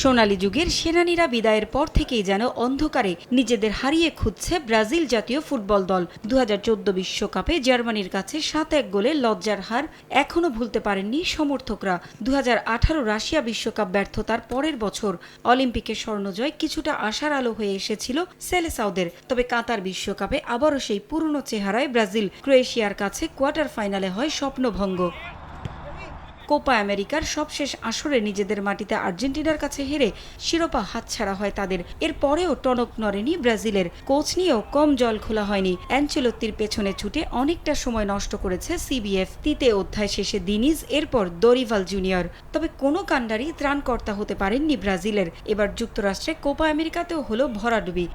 সোনালী যুগের সেনানীরা বিদায়ের পর থেকেই যেন অন্ধকারে নিজেদের হারিয়ে খুঁজছে ব্রাজিল জাতীয় ফুটবল দল। দু বিশ্বকাপে জার্মানির কাছে সাত এক গোলে লজ্জার হার এখনও ভুলতে পারেননি সমর্থকরা। দুহাজার আঠারো রাশিয়া বিশ্বকাপ ব্যর্থতার পরের বছর অলিম্পিকের স্বর্ণজয় কিছুটা আশার আলো হয়ে এসেছিল সেলেসাউদের। তবে কাতার বিশ্বকাপে আবারও সেই পুরনো চেহারায় ব্রাজিল ক্রোয়েশিয়ার কাছে কোয়ার্টার ফাইনালে হয় স্বপ্নভঙ্গ। কোপা আমেরিকার সবশেষ আসরে নিজেদের মাটিতে আর্জেন্টিনার কাছে হেরে শিরোপা হাতছাড়া হয় তাদের। এর পরেও টনক নড়েনি ব্রাজিলের। কোচ নিয়েও কম জল খোলা হয়নি। অ্যাঞ্চেলত্তির পেছনে ছুটে অনেকটা সময় নষ্ট করেছে সিবিএফ। তিতে অধ্যায় শেষে দিনিজ, এরপর দরিভাল জুনিয়র। তবে কোনো কাণ্ডারই ত্রাণকর্তা হতে পারেননি ব্রাজিলের। এবার যুক্তরাষ্ট্রে কোপা আমেরিকাতেও হলো ভরাডুবি।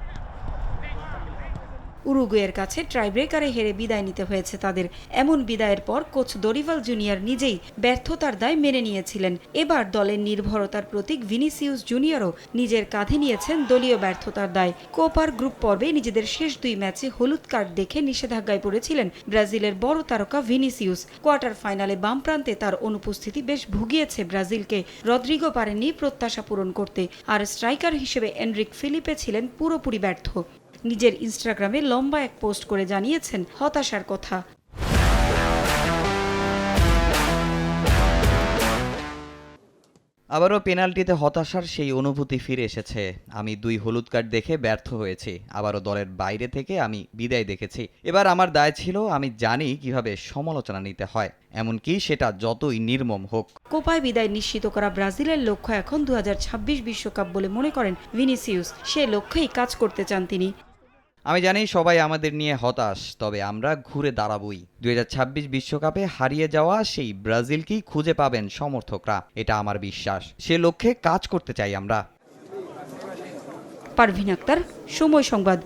উরুগুয়ের কাছে ট্রাইব্রেকারে হেরে বিদায় নিতে হয়েছে তাদের। এমন বিদায়ের পর কোচ দরিভাল জুনিয়র নিজেই ব্যর্থতার দায় মেনে নিয়েছিলেন। এবার দলের নির্ভরতার প্রতীক ভিনিসিউস জুনিয়রও নিজের কাঁধে নিয়েছেন দলীয় ব্যর্থতার দায়। কোপার গ্রুপ পর্বে নিজেদের শেষ দুই ম্যাচে হলুদ কার্ড দেখে নিষেধাজ্ঞায় পড়েছিলেন ব্রাজিলের বড় তারকা ভিনিসিউস। কোয়ার্টার ফাইনালে বাম প্রান্তে তার অনুপস্থিতি বেশ ভুগিয়েছে ব্রাজিলকে। রদ্রিগো পারেননি প্রত্যাশা পূরণ করতে। আর স্ট্রাইকার হিসেবে এনরিক ফিলিপে ছিলেন পুরোপুরি ব্যর্থ। নিজের ইনস্টাগ্রামে লম্বা এক পোস্ট করে জানিয়েছেন হতাশার কথা। আবারও পেনাল্টিতে হতাশার সেই অনুভূতি ফিরে এসেছে। আমি দুই হলুদ কার্ড দেখে ব্যর্থ হয়েছি। আবারও দলের বাইরে থেকে আমি বিদায় দেখেছি। এবার আমার দায় ছিল আমি জানি কীভাবে সমালোচনা নিতে হয়। এমনকি সেটা যতই নির্মম হোক। কোপায় বিদায় নিশ্চিত করা ব্রাজিলের লক্ষ্য এখন দু বিশ্বকাপ বলে মনে করেন ভিনিসিউস। সে লক্ষ্যেই কাজ করতে চান তিনি। আমি জানি সবাই আমাদের নিয়ে হতাশ, তবে আমরা ঘুরে দাঁড়াবই। দুই বিশ্বকাপে হারিয়ে যাওয়া সেই ব্রাজিলকেই খুঁজে পাবেন সমর্থকরা। এটা আমার বিশ্বাস। সে লক্ষ্যে কাজ করতে চাই আমরা। পারভিন আক্তার, সময় সংবাদ